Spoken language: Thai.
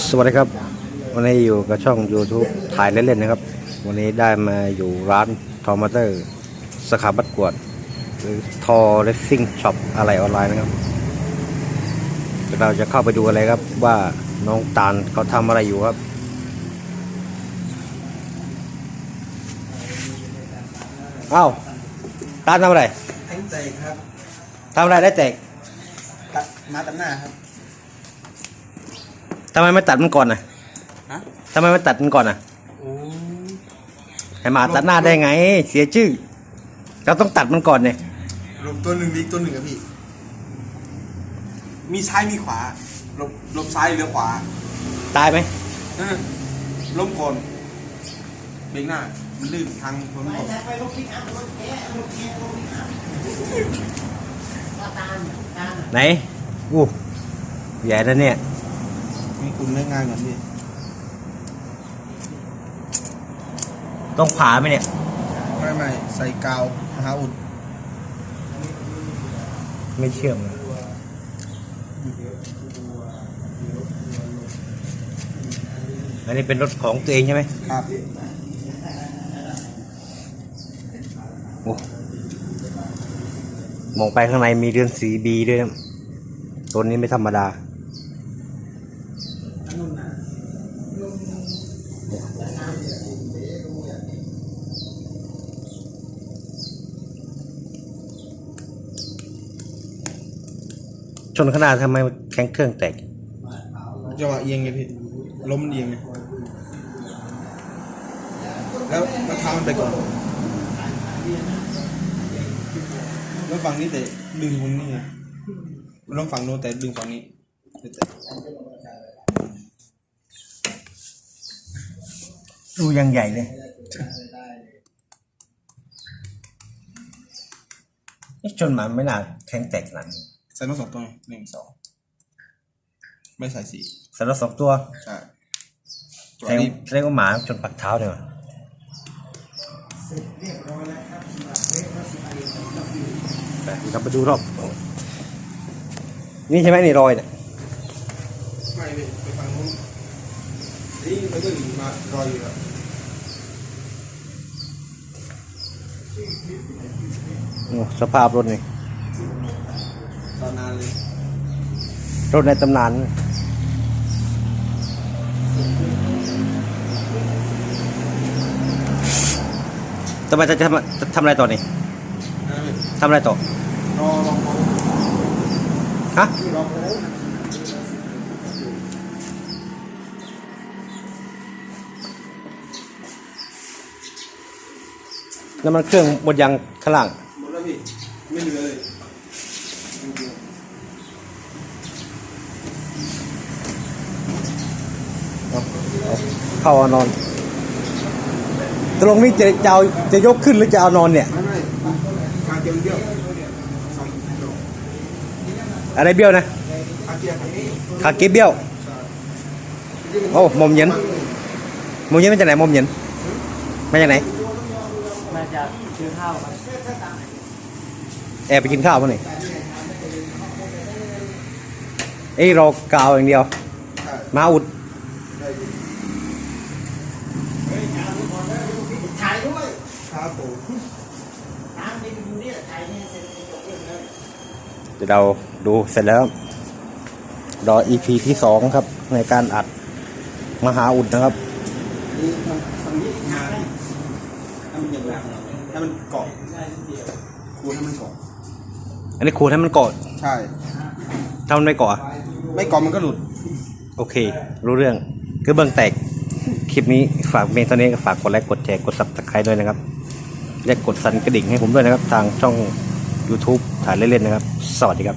สวัสดีครับ วันนี้อยู่กับช่อง YouTube ถ่ายเล่นๆนะครับ วันนี้ได้มาอยู่ร้านทอมอเตอร์สาขาบัดกวด หรือทอเลสซิ่งช็อปอะไรออนไลน์นะครับ เราจะเข้าไปดูอะไรครับ ว่าน้องตาลเขาทำอะไรอยู่ครับเอ้าตาลทำอะไรทั้งใจครับทำอะไรได้แตก ตัดมาตัดหน้าครับ ทำไมไม่ตัดมันก่อนนะฮะทำไมไม่ตัดมันก่อนนะโอ้ให้หมาตัดหน้าได้ไง เสียชื่อ เราต้องตัดมันก่อนเนี่ยลบตัวหนึ่งดีตัวหนึ่งอะพี่ มีซ้ายมีขวาลบลบซ้ายหรือขวาตายไหมเออลบก่อนเบรกหน้า มันลื่นทางคนไม่ตกไหนอู้ใหญ่แล้วเนี่ย มีคุณเรื่องงานก่อนพี่ต้องผ่าไหมเนี่ย ไม่ไม่ใส่กาวมหาอุดไม่เชื่อมเลยอันนี้เป็นรถของตัวเองใช่ไหมครับโอ้มองไปข้างในมีเรือนสีบีด้วยนะตัวนี้ไม่ธรรมดา ชนขนาดทำไมแข็งเครื่องแตก จังหวะเอียงไงพี่ล้มมันเอียงไงแล้วแล้วเท้ามันไปก่อน แล้วฝั่งนี้แต่ดึงคนนี้ไงมันต้องฝั่งโน้นแต่ดึงฝั่งนี้แต่ ดูยังใหญ่เลยนี่ชนหมาไม่น่าแข็งแตกขนาดนี้ใส่น้องสองตัวไงหนึ่งสองไม่ใส่สี่สำหรับสองตัวใช่ตัวแสดงนี้แสดงว่าหมาชนปักเท้าเลยว่ะไปเราไปดูรอบ นี่ใช่ไหมนี่รอยเนี่ยไม่ไปไปฝั่งนู้น นี่มันก็อยู่มารออยู่แล้วโอ้สภาพรถนี่ตอนนานเลยรถในตำนานทำไมจะทำจะทำอะไรต่อนี่นะพี่ทำอะไรต่อรอลองโค้งฮะรอโค้ง น้ำมันเครื่องบนยางข้างล่างหมดแล้วพี่ไม่เหลือเลยเอาเอาเข้าเอานอนตกลงนี่จะจะเอาจะยกขึ้นหรือจะเอานอนเนี่ย ไม่ไม่ขาเกียวเดียวสองเดียวอะไรเบี้ยวนะขาเกียวขาเกียวขาเก็บเบี้ยว โอ้หมอมเหย็นหมอมเย็นมาจากไหนหมอมเหย็นมาจากไหนมา จากซื้อข้าวครับแอบไปกินข้าวป่ะนี่เอ้ยรอกาวอย่างเดียวใช่มาอุดได้พี่ถ่ายด้วยครับผมน้ำในดูเนี่ยถ่ายเนี่ยเสร็จจบเรื่องเลยเดี๋ยวเราดูเสร็จแล้ว รอ EP ที่สองครับ ในการอัดมหาอุดนะครับ นี่ทำทำนี้งาน ให้มันอย่างไรให้มันเกาะคูณให้มันเกาะอันนี้ขูดให้มันเกาะใช่ ถ้ามันไม่เกาะอะไม่เกาะมันก็หลุด โอเค รู้เรื่องคือเบื้องแตก คลิปนี้ฝากเมนตอนนี้ก็ฝากกดไลค์กดแชร์กดซับสไครต์ด้วยนะครับ และกดสั่นกระดิ่งให้ผมด้วยนะครับ ทางช่อง YouTube ถ่ายเล่นๆนะครับ สวัสดีครับ